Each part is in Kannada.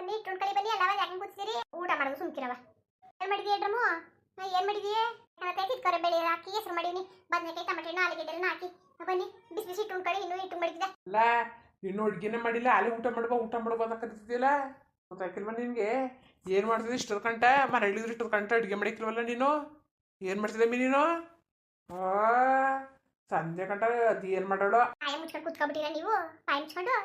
ಬನ್ನಿ ಇಟ್ಕೊಂಡ್ ಕಳಿ ಬನ್ನಿ ಎಲ್ಲ ಯಾಕೆ ಕೂತಿದ್ದೀರಿ? ಊಟ ಮಾಡೋದು ಸುಮ್ಕಿರವ ಏನ್ ಮಾಡಿದೀಯ ಡ್ರಮ್ಮು? ನಾ ಏನ್ ಮಾಡಿದೀಯ? ಕರೆ ಬೆಳೆ ಹಾಕಿ ಹೆಸರು ಮಾಡೀನಿ. ಬದನೆಕಾಯಿ ಟಮಟೆ ಹಣ್ಣು ಆಲೂಗೆಡ್ಡೆ ಎಲ್ಲ ಹಾಕಿ ಬನ್ನಿ ಬಿಸಿ ಬಿಸಿ ಇಟ್ಕೊಂಡ್ ಇನ್ನು ಇಟ್ಟು ಮಾಡಿದ್ದೆ. ಅಲ್ಲ ಇನ್ನು ಅಡ್ಗೆನೆ ಮಾಡಿಲ್ಲ ಅಲ್ಲಿ ಊಟ ಮಾಡ್ಬೋ ಊಟ ಮಾಡ್ಬೋ ಅನ್ನಕತ್ತಿದ್ದಿಲ್ಲ ಗೊತ್ತಾಕಿಲ್ವ ನಿನಗೆ? ಏನು ಮಾಡ್ತಿದ್ದೆ ಇಷ್ಟು ಕಂಟ ಮನೆ ಹೇಳಿದ್ರೆ ಕಂಟ ಅಡುಗೆ ಮಾಡಿಕ್ಕಿಲ್ವಲ್ಲ ನೀನು? ಏನು ಮಾಡ್ತಿದ್ದೆ ಮೀ ನೀನು? ಸಂಜೆ ಕಂಟ ಅದು ಏನು ಮಾಡೋಳು? ಮುಚ್ಕೊಂಡು ಕುತ್ಕೊಬಿಟ್ಟಿರ ನೀವು? ಪಾಯ ಮುಚ್ಕೊಂಡು?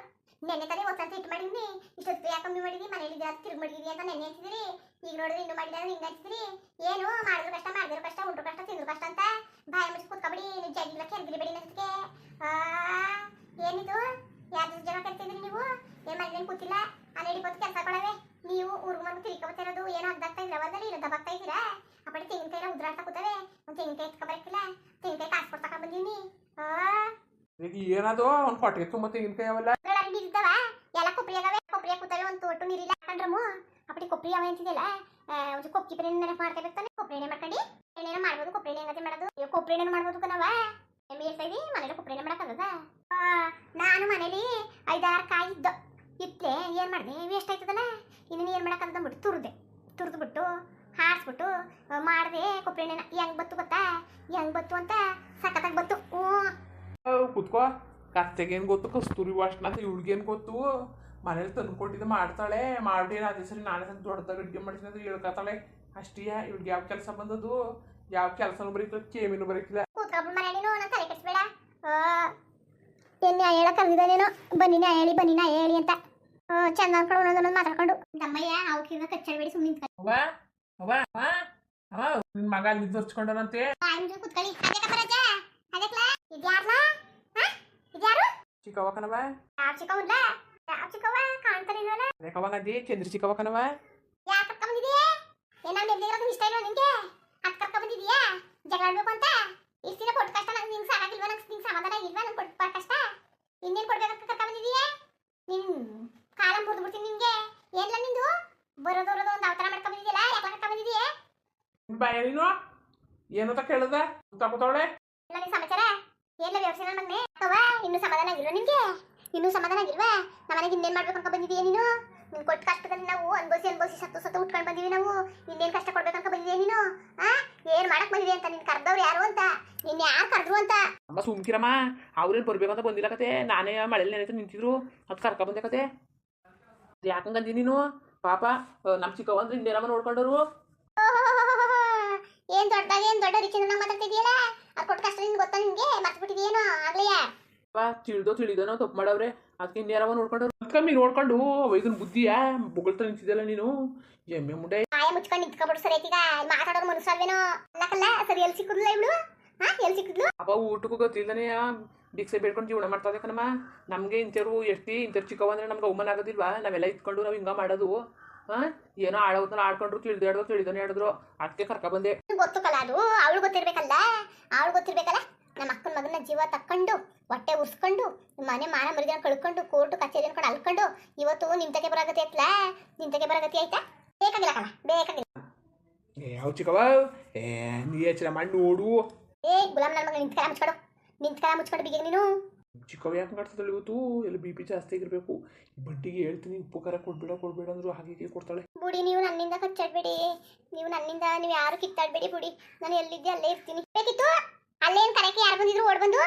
ನೆನ್ನೆ ತಾನೇ ಒಂದ್ಸಲ ಹಿಟ್ ಮಾಡಿದ್ನಿ. ಇಷ್ಟೊತ್ತು ಯಾಕೆ ಕಮ್ಮಿ ಮಾಡಿದ್ವಿ ಮನೇಲಿ ಜಾಸ್ತಿ ತಿರುಗಿ ಮಾಡಿದ್ವಿ ಅಂತ ನೆನ್ನೆ ಅಂತಿದ್ರಿ ಈಗ ನೋಡಿದ್ರೆ ಇನ್ನು ಮಾಡಿದ್ರೆ ಹಿಂಗೆ ಹಚ್ಚಿದ್ರಿ ಏನು, ಮಾಡಿದ್ರು ಕಷ್ಟ ಮಾಡಿದ್ರು ಕಷ್ಟ ಉಂಟು ಕಷ್ಟ, ತಿಂದ್ರು ಕಷ್ಟ ಅಂತ ಬಾಯ ಮುಚ್ಚಿ ಕೂತ್ಕೊಬಿಡಿ ನೀವು ಜಗ್ಗಿಲ್ಲ ಕೆರ್ಗಿರಿ ಬೇಡಿ ಅನ್ನೋದಕ್ಕೆ. ಆ, ಏನಿದು? ಯಾರು ಜನ ಕರ್ತಿದ್ರಿ ನೀವು? ಏನ್ ಮಾಡಿದ್ರೆ ಕೂತಿಲ್ಲ ಅಲ್ಲಿ ಬಂದು ಕೆಲಸ ಕೊಡವೆ ನೀವು ಊರ್ಗ್ ಬಂದು ತಿರ್ಕೊಬತ್ತಿರೋದು ಏನೋ ಅದಾಗ್ತಾ ಇಲ್ಲ ಒಂದಲ್ಲಿ ಇಲ್ಲ ದಬ್ಬಾಗ್ತಾ ಇದ್ದೀರಾ? ಅಪ್ಪಡಿ ತೆಂಗಿನಕಾಯಿ ಎಲ್ಲ ಉದ್ರಾಡ್ತಾ ಕೂತವೆ. ಒಂದು ತೆಂಗಿನಕಾಯಿ ಎತ್ಕೊಬರಕ್ಕಿಲ್ಲ ತೆಂಗಿನಕಾಯಿ ಕಾಸು ಕೊಟ್ಟು ಬಂದೀನಿ. ಏನದು? ಅವ್ನು ಹೊಟ್ಟೆಗೆ ತುಂಬ ತೆಂಗಿನಕಾಯಿ ಅವೆಲ್ಲ ಅದ್ರಲ್ಲಿ ನೀರಿದ್ದಾವ ಎಲ್ಲ ಕೊಬ್ಬರಿ ಆಗವೆ ಕೊಬ್ಬರಿ ಒಟ್ಟು ನೀರಿಲ್ಲ ಹಾಕೊಂಡ್ರಮ್ಮು ಅಪ್ಪಡಿ ಕೊಬ್ಬರಿ ಅವ ಅಂತಿದೆಯಲ್ಲ ಒಂದು ಕೊಕ್ಕಿ ಪರಿ ಮಾಡ್ಕೋಬೇಕು ತಾನೆ. ಕೊಬ್ಬರಿ ಎಣ್ಣೆ ಮಾಡ್ಕೊಂಡು. ಎಣ್ಣೆನ ಮಾಡ್ಬೋದು ಕೊಬ್ಬರಿ ಎಣ್ಣೆ ಹಂಗತೆ ಮಾಡೋದು. ಅಯ್ಯೋ ಕೊಬ್ಬರಿ ಎಣ್ಣೆ ಮಾಡ್ಬೋದು ಕಣವ ಎಮ್ಮೆ ಇರ್ತಾ ಮನೆಯಲ್ಲಿ ಮನೇಲಿ ಕೊಬ್ಬರಿ ಎಣ್ಣೆ ಮಾಡಕ್ಕಲ್ಲ ನಾನು ಮನೇಲಿ ಐದಾರು ಕಾಯಿ ಇದ್ದ. ಇತ್ತಲೆ ಏನು ಮಾಡಿದೆ? ವೇಸ್ಟ್ ಆಯ್ತದಲ್ಲ? ಇನ್ನು ಏನು ಮಾಡೋಕ್ಕಂತಂದ್ಬಿಟ್ಟು ಬಿಟ್ಟು ತುರ್ದೆ ತುರ್ದು. ಬಿಟ್ಟು ಹಾರಿಸ್ಬಿಟ್ಟು ಮಾಡಿದೆ ಕೊಬ್ಬರಿ ಎಣ್ಣೆನ. ಹೆಂಗ್ ಬತ್ತು ಗೊತ್ತಾ? ಹೆಂಗ್ ಬತ್ತು ಅಂತ ಸಖತ್ತಾಗಿ ಬತ್ತು. ಹ್ಞೂ. ಕುತ್ಕೋ. ಕತ್ತೆಗೇನು ಗೊತ್ತು? ಕಸ್ತೂರಿ ವಾಸನ ಅಂತ ಗೊತ್ತು? ಮನೇಲಿ ತಂದು ಕೊಟ್ಟಿದ್ದು ಮಾಡ್ತಾಳೆ ಮಾಡಿ ಅದೇ ಸರಿ ನಾನೇ ತಂದು ದೊಡ್ಡದಾಗ ಅಡುಗೆ ಮಾಡ್ತೀನಿ ಅಂದ್ರೆ ಹೇಳ್ಕೊತಾಳೆ. ಅಷ್ಟೇ ಇವ್ಳಿಗೆ ಯಾವ ಕೆಲಸ ಬಂದದ್ದು? ಯಾವ ಕೆಲಸನೂ ಬರೀತು ಕೇಮಿನೂ ಬರೀತಿಲ್ಲ. ನಾನು ಏನು ನ್ಯಾಯ ಹೇಳಕ್ ಕಲ್ದಿದ್ದಾನೇನೋ ಬನ್ನಿ ನ್ಯಾಯ ಹೇಳಿ ಬನ್ನಿ ನ್ಯಾಯ ಹೇಳಿ ಅಂತ. ಚಂದ ಅನ್ಕೊಂಡು ಒಂದೊಂದೊಂದು ಮಾತಾಡ್ಕೊಂಡು. ದಮ್ಮಯ್ಯ ಕಿವ ಕಚ್ಚಡಬೇಡಿ ಸುಮ್ಮನೆ ನಿಂತ್ಕೊಳ್ಳಿ ಅವ್ವ ಅವ್ವ ಅವ್ವ ಅವ್ವ ನಿನ್ನ ಮಗ ಅಲ್ಲಿ ದರ್ಚ್ಕೊಂಡನಂತೆ ಕೂತ್ಕೊಳ್ಳಿ. ಚಿಕ್ಕವ್ವ ಕಣವ ಚಿಕ್ಕವಲ್ಲ ಯಾವ ಚಿಕ್ಕವ ಕಾಣ್ತಾರೆ ಇಲ್ವಲ್ಲ ಯಾಕವ್ವ ಗಂದಿ ಚಂದ್ರ ಚಿಕ್ಕವ್ವ ಕಣವ ಯಾಕೆ ಕರ್ಕೊಂಡ್ ಬಂದಿದೀಯಾ? ಏನ ನೆಮ್ಮದಿರೋದು ಇಷ್ಟ ಇಲ್ಲ ನಿಂಗೆ ಅದ್ ಕರ್ಕ ಬಂದಿದೀಯಾ? ಜಗಳ ಆಡ್ಬೇಕು ಅಂತ? ಇಷ್ಟ ದಿನ ಕೊಟ್ಟು ಕಷ್ಟ ನಂಗೆ ನಿಂಗೆ ಸಾಕಾಗಿಲ್ವಾ? ನಂಗೆ ನಿಂಗೆ ಸಮಾಧಾನ ಇಲ್ವಾ ನಂಗೆ ಕೊಟ್ಟು ಕಷ್ಟ? ಇನ್ನೇನು ಕೊಡ್ಬೇಕಂತ ಕರ್ಕೊಂಡ್ ಬಂದಿದೀಯಾ? ನಿನ್ ಕಾಲ ಮುರಿದು ಬಿಡ್ತೀನಿ ನಿಂಗೆ ಏನ್ಲ ನಿಂದು? ಒಂದು ಅವತಾರ ಮಾಡ್ಕ ಬಂದಿದ್ಯಲ್ಲ ಯಾಕೆ ಕರ್ಕ ಬಂದಿದೀಯಾ? ನಿನ್ ಬಾಯ ನೀನು ಏನಂತ ಕೇಳ್ದ. ತಗೋತಾವಳೆ ಇಲ್ಲ ನಿನ್ ಸಮಾಚಾರ? ಏನ್ಲ ವ್ಯವಸಾಯ ಮಗನೆ? ಅಥವಾ ಇನ್ನೂ ಸಮಾಧಾನ ಆಗಿಲ್ವಾ ಇನ್ನೂ ಸಮಾಧಾನ ಆಗಿಲ್ವಾ? ನಮ್ಮನೆಗೆ ಇನ್ನೇನು ಮಾಡ್ಬೇಕು ಅಂತ ಬಂದಿದೀಯ ನೀನು? ನಿನ್ ಕೊಟ್ಟ ಕಷ್ಟದಲ್ಲಿ ನಾವು ಅನ್ಭವಿಸಿ ಅನ್ಭವಿಸಿ ಸತ್ತು ಸತ್ತು ಉಟ್ಕೊಂಡು ಬಂದೀವಿ ನಾವು. ಇನ್ನೇನು ಕಷ್ಟ ಕೊಡ್ಬೇಕು ಅನ್ಕೊಂಡ್ ಬಂದಿದೀಯ ನೀನು? ಆ? ಏನು ಮಾಡಕ್ ಬಂದಿದೆ ಅಂತ ನಿನ್ ಕರ್ದವ್ರು ಯಾರು ಅಂತ? ನಿನ್ ಯಾರು ಕರೆದ್ರು ಅಂತ? ಅಮ್ಮ ಸುಮ್ಕಿರಮ್ಮ ಅವ್ರೇನು ಬರ್ಬೇಕಂತ ಬಂದಿಲ್ಲ ಕತೆ. ನಾನೇ ಮಳೆಯಲ್ಲಿ ನೆನೆತು ನಿಂತಿದ್ರು. ಅದು ಕರ್ಕ ಬಂದೆ ಕತೆ. ಯಾಕಂಗಂದಿ ನೀನು? ಪಾಪ ನಮ್ಮ ಚಿಕ್ಕವ್ವ ಅಂದ್ರೆ ಇನ್ನೇನಮ್ಮ ನೋಡ್ಕೊಂಡವ್ರು ಏನ್ ದೊಡ್ಡದಾಗ ಏನ್ ದೊಡ್ಡ ರೀತಿಯಿಂದ ಮಾತಾಡ್ತಿದ್ಯಲ್ಲ ಅದು ಕೊಟ್ಟ ಕಷ್ಟ ನಿನ್ಗೆ ಗೊತ್ತಾ ನಿನ್ಗೆ ಮರ್ತು ಬಿಟ್ಟಿದ್ಯೇನೋ ಆಗ್ಲಿಯಾ ಪಾ ತಿಳಿದೋ ತಿಳಿದನೋ ತಪ್ಪು ಮಾಡವ್ರೆ. ಅದಕ್ಕೆ ಇನ್ಯಾರವ ನೋಡ್ಕೊಂಡು ಕಮ್ಮಿ ನೋಡ್ಕೊಂಡು ಇದನ್ ಬುದ್ಧಿಯಾ ಬೊಗಳ್ತಾ ನಿಂತಿದ್ದಲ್ಲ ನೀನು. ಎಮ್ಮೆ ಮುಂಡೆ. ಆಯ ಮುಚ್ಕೊಂಡು ನಿಂತ್ಕೊಬಿಡು ಸರಿ ಈಗ ಮಾತಾಡೋರು ಮನುಷ್ಯಲ್ವೇನೋ ಅನ್ನಕಲ್ಲ ಸರಿ ಎಲ್ಲಿ ಸಿಕ್ಕಿದ್ಲ ಇವಳು? ಹಾ ಎಲ್ಲಿ ಸಿಕ್ಕಿದ್ಲು? ಅಪ್ಪ ಊಟಕ್ಕೂ ಗೊತ್ತಿಲ್ಲನೇ ಭಿಕ್ಷೆ ಬೇಡ್ಕೊಂಡು ಜೀವನ ಮಾಡ್ತಾ ಇದೆ ಕಣಮ್ಮ. ನಮಗೆ ಇಂಥವ್ರು ಎಷ್ಟಿ ಇಂಥವ್ರು ಚಿಕ್ಕವ ಅಂದ್ರೆ ನಮ್ಗೆ ಅವಮಾನ ಆಗೋದಿಲ್ವಾ? ನಾವೆಲ್ಲ ಇಟ್ಕೊಂಡು ನಾವು ಹಿಂಗ ಮಾಡೋದು. ಹಾಂ ಏನೋ ಆಡೋದನ್ನ ಆಡ್ಕೊಂಡ್ರು ತಿಳಿದು ಆಡೋದು ತಿಳಿದನೇ ಆಡಿದ್ರು. ಅದಕ್ಕೆ ಕರ್ಕ ಬಂದೆ. ಗೊತ್ತಕಲ್ಲ ಗೊತ್ತು ಕಲ ಅದು? ಅವಳು ಗೊತ್ತಿರ್ಬೇಕಲ್ಲ? ಅವಳು ಗೊತ್ತಿರ್ಬೇಕಲ್ಲ? ನಮ್ಮ ಅಕ್ಕನ ಮಗನ ಜೀವ ತಕ್ಕೊಂಡು ಹೊಟ್ಟೆ ಉರ್ಸ್ಕೊಂಡು ಮನೆ ಮಾನ ಮರಿದ ಕಳ್ಕೊಂಡು ಕೋರ್ಟ್ ಕಚೇರಿ ಅನ್ಕೊಂಡು ಅಲ್ಕೊಂಡು ಇವತ್ತು ನಿಂತಕ್ಕೆ ಬರಗತಿ ಐತ್ಲಾ? ನಿಂತಕ್ಕೆ ಬರಗತಿ ಐತಾ? ಬೇಕಾಗಿಲ್ಲ ಕಣ ಬೇಕಾಗಿಲ್ಲ. ಏ ಯಾವ ಚಿಕ್ಕವ ಏ ನೀ ಎಚ್ಚರ ಮಾಡಿ ನೋಡು. ಏ ಗುಲಾಮ್ ನನ್ನ ಮಗ ನಿಂತ್ಕರ ಮುಚ್ಕೊಡು ನಿಂತ್ಕರ ಮುಚ್ಕೊಂಡು ಬಿಗಿ ನೀನು. ಚಿಕ್ಕವ ಯಾಕೆ ಕಾಡ್ತದಲ್ಲ ಇವತ್ತು? ಎಲ್ಲ ಬಿ ಪಿ ಜಾಸ್ತಿ ಆಗಿರ್ಬೇಕು. ಬಡ್ಡಿಗೆ ಹೇಳ್ತೀನಿ ಉಪ್ಪು ಖಾರ ಕೊಡ್ಬೇಡ ಕೊಡ್ಬೇಡ ಅಂದ್ರು ಹೀಗೆ ಕೊಡ್ತಾಳೆ. ಬುಡಿ ನೀವು ನನ್ನಿಂದ ಕಚ್ಚಾಡ್ಬೇಡಿ. ನೀವು ನನ್ನಿಂದ ನೀವು ಯಾರು ಕಿತ್ತಾಡ್ಬೇಡಿ ಬುಡಿ. ನಾನು ಎಲ್ಲಿದ್ದೆ ಅಲ್ಲೇ ಇರ್ತೀನಿ. ಬೇಕಿತ್ತು? ಅಲ್ಲೇನ್ ಕರೆಕ್ಟ್ ಯಾರು ಬಂದಿದ್ರು ಓಡ್ ಬಂದು?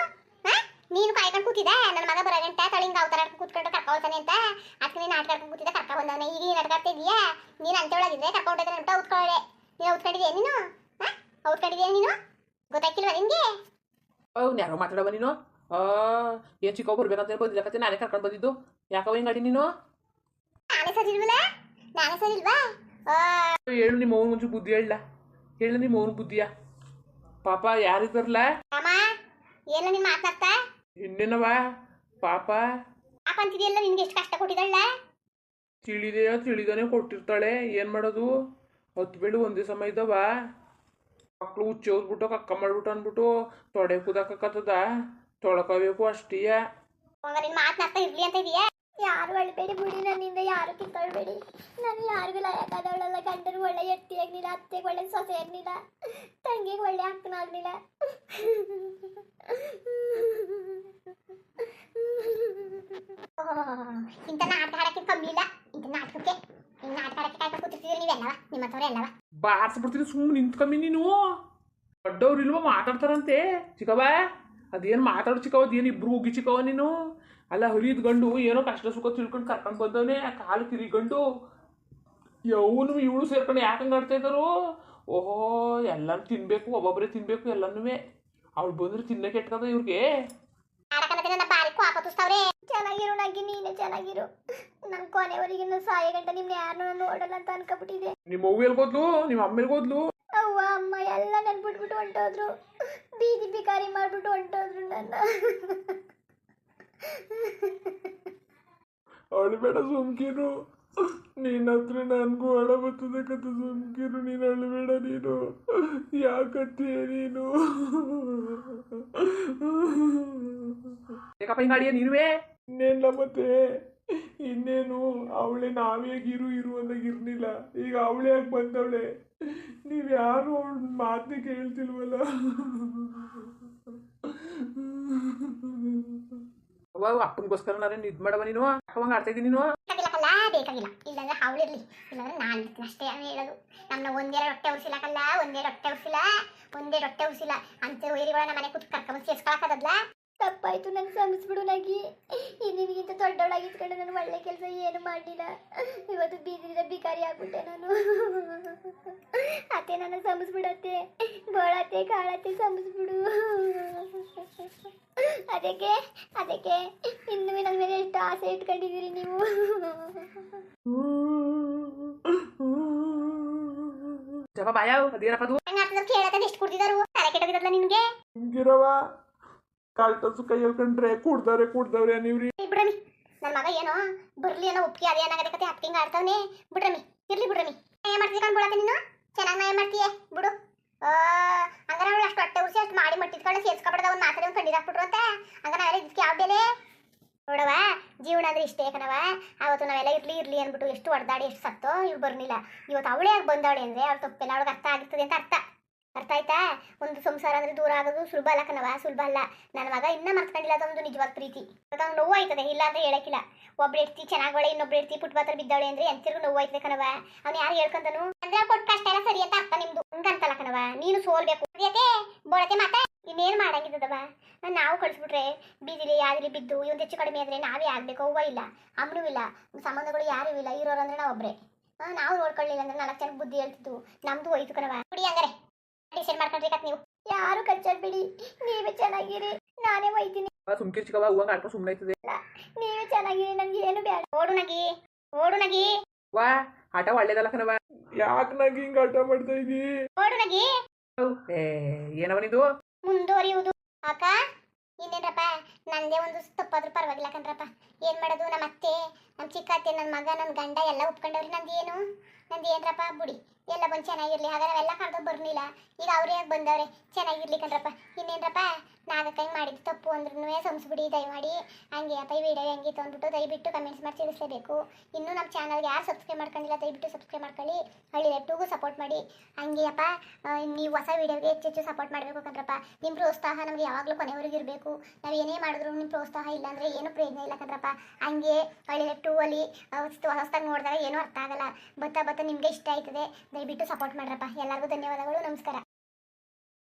ಹಾ? ನೀನು ಕಾಯ್ಕೊಂಡು ಕೂತಿದ್ದೆ? ನನ್ನ ಮಗ ಬರಗಂಟ ತಳಿಂಗ ಅವತಾರ ಕೂತ್ಕೊಂಡು ಕರ್ಕೊಳ್ತಾನೆ ಅಂತ. ಅದಕ್ಕೆ ನೀನು ನಾಟಕ ಕೂತಿದ್ದೆ ಕರ್ಕ ಬಂದವನೆ. ಈಗ ನೀನು ನಾಟಕ ಆಡ್ತಾ ಇದೀಯಾ ನೀನು ಅಂತೇಳಾಗಿದ್ರೆ ಕರ್ಕೊಂಡಿದ್ರೆ ಅಂತ ಉತ್ಕೊಳ್ಳೆ ನೀನು ಉತ್ಕೊಂಡಿದ್ಯಾ ನೀನು? ಹಾ? ಉತ್ಕೊಂಡಿದ್ಯಾ ನೀನು? ಗೊತ್ತಾಗಿಲ್ವಾ ನಿನ್ಗೆ ಅವ್ನು ಯಾರೋ ಮಾತಾಡವ ನೀನು? ಏನು ಚಿಕ್ಕ ಬರ್ಬೇಕಂತ ಬಂದಿಲ್ಲ ಕತೆ ನಾನೇ ಕರ್ಕೊಂಡು ಬಂದಿದ್ದು. ಯಾಕವ ಅಡಿ ನೀನು? ನಾನೇ ಸರಿ ಇಲ್ವಲ್ಲ ನಾನೇ ಸರಿ ಇಲ್ವಾ ಆ, ಹೇಳು ನಿಮ್ಮ ಅವ್ನ ಮುಂಚೆ ಬುದ್ಧಿ ಹೇಳ. ಹೇಳು ನಿಮ್ಮ ಅವ್ನ ಬುದ್ಧಿಯ. ಪಾಪ ಯಾರಿದ್ರಲ್ಲ? ಅಮ್ಮ ಎಲ್ಲ ನೀನು ಮಾತಾಡ್ತಾ? ಇನ್ನೇನವ? ಪಾಪ? ಪಾಪ ಅಂತಿದೆಯಲ್ಲ ನಿನ್ಗೆ ಎಷ್ಟು ಕಷ್ಟ ಕೊಟ್ಟಿದ್ದಲ್ಲ ತಿಳಿದೆಯೋ ತಿಳಿದಾನೆ ಕೊಟ್ಟಿರ್ತಾಳೆ ಏನು ಮಾಡೋದು? ಹೊತ್ತು ಬೀಳು ಒಂದೇ ಸಮಯ ಇದ್ದಾವ ಮಕ್ಕಳು ಹುಚ್ಚಿ ಹೋಗ್ಬಿಟ್ಟು ಕಕ್ಕ ಮಾಡ್ಬಿಟ್ಟು ಅಂದ್ಬಿಟ್ಟು ತೊಡೆ ಕುದಾಕತ್ತದ ತೊಳ್ಕೋಬೇಕು ಅಷ್ಟೀಯ. ನಿನ್ ಮಾತನಾಡ್ತಾ ಇರ್ಲಿ ಅಂತ ಇದೀಯಾ? ಯಾರು ಅಳ್ಬೇಡಿ ಬಿಡಿ ನನ್ನಿಂದ ಯಾರು ಕಿತ್ತಳ್ಬೇಡಿ. ನಾನು ಯಾರಿಗೂ ಲಾಯಕಾದವಳಲ್ಲ ಗಂಡರು ಒಳ್ಳೆ ಎತ್ತಿ ಆಗ್ಲಿಲ್ಲ ಅತ್ತೆಗೆ ಒಳ್ಳೆ ಸೊಸೆ ಆಗ್ಲಿಲ್ಲ ತಂಗಿಗೆ ಒಳ್ಳೆ ಅಕ್ಕನ ಆಗ್ಲಿಲ್ಲ. ಇಂಥ ನಾಟಕ ಆಡಕ್ಕೆ ಕಮ್ಮಿ ಇಲ್ಲ. ಇಂಥ ನಾಟಕಕ್ಕೆ ನಿಮ್ಮಂಥವ್ರೆ ಎಲ್ಲವ ಬಾರ್ಸ್ಬಿಡ್ತೀನಿ ಸುಮ್ಮನೆ ನಿಂತ್ಕಮ್ಮಿ ನೀನು. ದೊಡ್ಡವ್ರು ಇಲ್ವ ಮಾತಾಡ್ತಾರಂತೆ ಚಿಕ್ಕವ ಅದೇನು ಮಾತಾಡು ಚಿಕ್ಕವ ಅದೇನು ಇಬ್ರು ಹೋಗಿ ಚಿಕ್ಕವ ನೀನು? ಅಲ್ಲ ಹರಿದ ಗಂಡು ಏನೋ ಕಷ್ಟ ಸುಖ ತಿಳ್ಕೊಂಡು ಕರ್ಕೊಂಡು ಬಂದವನೇ ಕಾಲು ತಿರಿಗಂಡು ಅವನು ಇವಳು ಸೇರ್ಕೊಂಡು ಯಾಕೆ ಹಂಗೆ ಆಡ್ತಾ ಇದ್ದಾರು? ಓಹೋ ಎಲ್ಲನೂ ತಿನ್ಬೇಕು ಒಬ್ಬೊಬ್ಬರೇ ತಿನ್ಬೇಕು ಎಲ್ಲನೂ ಅವ್ಳು ಬಂದ್ರೆ ತಿನ್ನಕ್ಕೆ ಎಟ್ಕದ ಇವ್ರಿಗೆ? ನನ್ನ ಚೆನ್ನಾಗಿರು ನಗಿ ನೀನೇ ಚೆನ್ನಾಗಿರು. ನನ್ ಕೊನೆವರೆಗೆ ಸಾಯ ಗಂಟ ನಿಮ್ನ ನಾನು ನೋಡಲ್ಲ ಅಂತ ಅನ್ಕೊಬಿಟ್ಟಿದೆ ನಿಮ್ಮ ಅವ್ವ ಎಲ್ಗೋದ್ಲು ನಿಮ್ಮ ಅಮ್ಮ ಎಲ್ಗೋದ್ಲು ಅವ್ವ ಅಮ್ಮ ಎಲ್ಲ ನನ್ ಬಿಟ್ಬಿಟ್ಟು ಹೊಂಟೋದ್ರು. ಬೀದಿ ಬಿಕಾರಿ ಮಾಡ್ಬಿಟ್ಟು ಹೊಂಟೋದ್ರು ನನ್ನ. ಅಳಬೇಡ ಸುಮ್ಕಿರು. ನಿನ್ನ ಹತ್ರ ನನಗೂ ಅಳ ಬರ್ತದೆ ಕಥ ಸುಮ್ಕಿರು. ನೀನು ಅಳಬೇಡ ನೀನು. ಯಾಕತ್ತೀಯ ನೀನು? ಯಾಕಪ್ಪ ಹಿಂಗಾಡಿಯ ನೀನುವೇ ಇನ್ನೇನಿಲ್ಲ ಮತ್ತೆ ಇನ್ನೇನು? ಅವಳೆ ನಾವೇ ಇರು ಇರು ಅಂದಾಗ ಇರಲಿಲ್ಲ ಈಗ ಅವಳೇ ಯಾಕೆ ಬಂದವಳೆ? ನೀವು ಯಾರು ಅವಳ ಮಾತನ್ನ ಕೇಳ್ತಿಲ್ವಲ್ಲ? ಅವಾಗ ಅಪ್ಪನಿಗೋಸ್ಕರ ಇದು ಮಾಡವ ನೀನು? ಅವಂಗ ಆಡ್ತಾ ಇದ್ದೀನಿ ನೀನು? ಬೇಕಾಗಿಲ್ಲಕಲ್ಲ ಬೇಕಾಗಿಲ್ಲ. ಇಲ್ಲಾಂದ್ರೆ ಅವಳಿರ್ಲಿ ಇಲ್ಲಾಂದ್ರೆ ನಾನು ಅಷ್ಟೇ ನಾನು ಹೇಳೋದು. ನಮ್ಮನ್ನ ಒಂದೇ ಹೊಟ್ಟೆ ಉರ್ಸಿಲ್ಲಕಲ್ಲ ಒಂದೇ ಹೊಟ್ಟೆ ಉರ್ಸಿಲ್ಲ ಒಂದೇ ಹೊಟ್ಟೆ ಉರ್ಸಿಲ್ಲ. ಅಂತ ವೈರಿಗಳನ್ನ ಮನೆ ಕೂತ್ ಕರ್ಕೊಂಡ್ ಸೇರ್ಸ್ಕೊಳಕದಲ್ಲ ತಪ್ಪಾಯ್ತು ನಂಗೆ ಕ್ಷಮಿಸ್ಬಿಡು ನಗಿ. ನಿನಗಿಂತ ದೊಡ್ಡವಳಾಗಿ ಇಟ್ಕೊಂಡು ನಾನು ಒಳ್ಳೆ ಕೆಲಸ ಏನು ಮಾಡಲಿಲ್ಲ. ಇವತ್ತು ಬೀದಿದ ಬಿಕಾರಿ ಆಗ್ಬಿಟ್ಟೆ ನಾನು. ಅತ್ತೆ ನನ್ನ ಕ್ಷಮಿಸ್ಬಿಡತ್ತೆ ಗೋಳತ್ತೆ ಕಾಳತ್ತೆ ಕ್ಷಮಿಸ್ಬಿಡು ಅದಕ್ಕೆ ಅದಕ್ಕೆ ಇನ್ನು ನನ್ನ ಮೇಲೆ ಎಷ್ಟು ಆಸೆ ಇಟ್ಕೊಂಡಿದ್ದೀರಿ ನೀವು? ಜಪ ಬಾಯ ಅದೇನಪ್ಪ ಅದು? ಕೇಳತ್ತೆ ಎಷ್ಟು ಕುಡ್ದಿದಾರು ತಲೆ ಕೆಟ್ಟೋಗಿರಲ್ಲ ನಿನ್ಗೆ? ಹಿಂಗಿರವ? ಕಾಲ್ಟಸು ಕೈ ಹೇಳ್ಕೊಂಡ್ರೆ ಕುಡ್ದವ್ರೆ ಕುಡ್ದವ್ರೆ ನೀವ್ರಿ ಬಿಡ್ರಮಿ. ನನ್ನ ಮಗ ಏನೋ ಬರ್ಲಿ ಅನ್ನೋ ಒಪ್ಪಿಗೆ ಅದೇ ಏನಾಗತ್ತೆ ಕತೆ ಅಪ್ಪಿಂಗ ಆಡ್ತಾವನೆ. ಬಿಡ್ರಮಿ ಇರ್ಲಿ ಬಿಡ್ರಮಿ. ಏನ್ ಮಾಡ್ತೀವಿ ಕಂಡ್ಬಿಡತ್ತೆ ನೀನು? ಚೆನ್ನಾಗಿ ನಯ ಮಾಡ್ತೀಯ? ಬಿಡು. ಹಂಗಾರೆ ಅವಳು ಅಷ್ಟು ಹೊಟ್ಟೆ ಉರ್ಸಿ ಅಷ್ಟು ಮಾಡಿ ಮಟ್ಟಿದ್ಕೊಂಡು ಸೇರ್ಸ್ಕೊಬಿಡ್ದ ಒಂದು ಮಾತಾಡಿ ಒಂದು ಕಂಡಿದ್ದು ಹಾಕ್ಬಿಟ್ರು ಅಂತ. ಇದಕ್ಕೆ ಯಾವ ಬೆಲೆ ನೋಡವ ಜೀವನ ಅಂದ್ರೆ ಇಷ್ಟೇ ಕಣವ ಅವತ್ತು ನಾವೆಲ್ಲ ಇರ್ಲಿ ಇರ್ಲಿ ಅಂದ್ಬಿಟ್ಟು ಎಷ್ಟು ಹೊಡೆದಾಡಿ ಎಷ್ಟು ಸತ್ತೋ ಇವ್ರು ಬರ್ಲಿಲ್ಲ. ಇವತ್ತು ಅವಳೇ ಆಗಿ ಬಂದವಳೆ ಅಂದ್ರೆ ಅವ್ಳು ತಪ್ಪೆಲ್ಲ ಅವಳಿಗೆ ಅರ್ಥ ಆಗಿರ್ತದೆ ಅಂತ ಅರ್ಥ. ಅರ್ಥ ಆಯ್ತಾ? ಒಂದು ಸಂಸಾರ ಅಂದ್ರೆ ದೂರ ಆಗೋದು ಸುಲಭ ಅಲ್ಲ ಕಣವ ಸುಲಭ ಅಲ್ಲ. ನನ್ನ ಮಗ ಇನ್ನ ಮರ್ತ್ಕೊಂಡಿಲ್ಲ ಅದೊಂದು ನಿಜವಾದ ಪ್ರೀತಿ. ಅದೊಂದು ನೋವು ಆಯ್ತದೆ, ಇಲ್ಲ ಅಂತ ಹೇಳಕ್ಕಿಲ್ಲ. ಇಡ್ತಿ ಚೆನ್ನಾಗಿ ಚೆನ್ನಾಗೋಳೆ ಇನ್ನೊಬ್ಳು ಇರ್ತಿ ಪುಟ್ಬಾತ್ರ ಬಿದ್ದವಳೆ ಅಂದ್ರೆ ಎಂತಿರ್ಗೂ ನೋವು ಆಯ್ತದೆ ಕಣವ ಅವ್ನು ಯಾರು ಹೇಳ್ಕೊಂತನು ಅಂದ್ರೆ ಕೊಟ್ಟ ಕಷ್ಟ ಎಲ್ಲ ಸರಿ ಅಂತ ಅರ್ಥ ನಿಮ್ದು. ಹಂಗಂತಲ್ಲ ಕಣವ ನೀನು ಸೋಲ್ಬೇಕು. ಸರಿಯತೆ ಬೋಳತೆ ಮಾತಾ ಇನ್ನೇನು ಮಾಡಂಗಿದ್ದದವ ನಾವು ಕಳಿಸ್ಬಿಟ್ರೆ ಬೀದಿಲಿ ಯಾವ್ದಿಲಿ ಬಿದ್ದು ಇವಂದು ಹೆಚ್ಚು ಕಡಿಮೆ ಆದ್ರೆ ನಾವೇ ಆಗ್ಬೇಕು ಅವ್ವ ಇಲ್ಲ ಅಮ್ಮನೂ ಇಲ್ಲ ಸಂಬಂಧಗಳು ಯಾರು ಇಲ್ಲ ಇರೋರು ಅಂದ್ರೆ ನಾವು ಒಬ್ರೆ. ನಾವು ನೋಡ್ಕೊಳ್ಳಿಲ್ಲ ಅಂದ್ರೆ ನಾಲ್ಕು ಜನ ಬುದ್ಧಿ ಹೇಳ್ತಿದ್ದು. ನಮ್ದು ಹೋಯ್ತು ಕಣವ ಕುಡಿ ಹಂಗಾರೆ. ಡಿಸೈಡ್ ಮಾಡ್ಕೊಂಡ್ರಿ ಕತ್ ನೀವು. ಯಾರು ಕಲ್ಚರ್ ಬಿಡಿ. ನೀವೇ ಚೆನ್ನಾಗಿರಿ. ನಾನೇ ಒಯ್ತೀನಿ ಸುಮ್ಕಿರ್ ಚಿಕ್ಕವ ಹೂವಂಗ ಆಡ್ಕೊಂಡು ಸುಮ್ಮನೆ ಇರ್ತದೆ ನೀವೇ ಚೆನ್ನಾಗಿರಿ ನಮ್ಗೆ ಏನು ಬೇಡ ಓಡು ನಗಿ. ಓಡು ನಗಿ. ವಾ ಆಟ ಒಳ್ಳೇದಲ್ಲ ಕಣವ ಯಾಕೆ ನಂಗೆ ಹಿಂಗೆ ಆಟ ಮಾಡ್ತಾ ಇದ್ದೀ ಓಡು ನಗಿ. ಏ ಏನವ ನಿದು? ಮುಂದುವರಿಯುವುದು. ಅಕ್ಕ ಇನ್ನೇನಪ್ಪ ನಂದೇ ಒಂದು ತಪ್ಪಾದ್ರೂ ಪರವಾಗಿಲ್ಲ ಕಣ್ರಪ್ಪ. ಏನ್ ಮಾಡೋದು? ನಮ್ಮ ಅತ್ತೆ ನಮ್ಮ ಚಿಕ್ಕ ಅತ್ತೆ ನನ್ನ ಮಗ ನನ್ನ ಗಂಡ ಎಲ್ಲ ಒಪ್ಕೊಂಡವ್ರಿ ನಂದೇನು. ಏನು ನಂದು ಏನ್ರಪ್ಪ, ಬುಡಿ, ಎಲ್ಲ ಬಂದು ಚೆನ್ನಾಗಿರ್ಲಿ, ಹಾಗಾದ್ರೆ ಅವೆಲ್ಲ ಕರೆದು ಬರ್ಲಿಲ್ಲ. ಈಗ ಅವರೇ ಬಂದವ್ರೆ? ಚೆನ್ನಾಗಿರ್ಲಿ ಕಣ್ರಪ್ಪ. ಇನ್ನೇನ್ರಪ್ಪ? ನಾಗಕ್ಕ ಹಿಂಗೆ ಮಾಡಿದ್ದು ತಪ್ಪು ಅಂದ್ರೂ ಸಂಸ್ಬಿಡಿ, ದಯಮಾಡಿ. ಹಂಗೆ ಅಪ್ಪ ಈ ವಿಡಿಯೋ ಹೆಂಗಿತ್ತು ಅಂದ್ಬಿಟ್ಟು ದಯವಿಟ್ಟು ಕಮೆಂಟ್ಸ್ ಮಾಡಿ ತಿಳಿಸಲೇಬೇಕು. ಇನ್ನೂ ನಮ್ಮ ಚಾನಲ್ಗೆ ಯಾರು ಸಬ್ಸ್ಕ್ರೈಬ್ ಮಾಡ್ಕೊಂಡಿಲ್ಲ, ದಯವಿಟ್ಟು ಸಬ್ಸ್ಕ್ರೈಬ್ ಮಾಡ್ಕೊಳ್ಳಿ. ಹಳ್ಳಿ ಲೆಫ್ಟಿಗೂ ಸಪೋರ್ಟ್ ಮಾಡಿ. ಹಂಗೆ ಅಪ್ಪ ನೀವು ಹೊಸ ವೀಡಿಯೋಗೆ ಹೆಚ್ಚು ಸಪೋರ್ಟ್ ಮಾಡಬೇಕು ಕಣ್ರಪ್ಪ. ನಿಮ್ಮ ಪ್ರೋತ್ಸಾಹ ನಮಗೆ ಯಾವಾಗಲೂ ಕೊನೆವರೆಗೂ ಇರಬೇಕು. ನಾವು ಏನೇ ಮಾಡಿದ್ರು ನಿಮ್ಮ ಪ್ರೋತ್ಸಾಹ ಇಲ್ಲಾಂದ್ರೆ ಏನು ಪ್ರಯೋಜನ ಇಲ್ಲ ಕಣ್ರಪ್ಪ. ಹಂಗೆ ಹಳ್ಳಿ ಟೂ ಅಲ್ಲಿ ಹೊಸದಾಗಿ ನೋಡಿದಾಗ ಏನೂ ಅರ್ಥ ಆಗಲ್ಲ. ಬತ್ತ ಬತ್ತ ನಿಮಗೆ ಇಷ್ಟ ಆಯ್ತದೆ ದಯವಿಟ್ಟು ಸಪೋರ್ಟ್ ಮಾಡ್ರಪ್ಪ. ಎಲ್ಲರಿಗೂ ಧನ್ಯವಾದಗಳು ನಮಸ್ಕಾರ.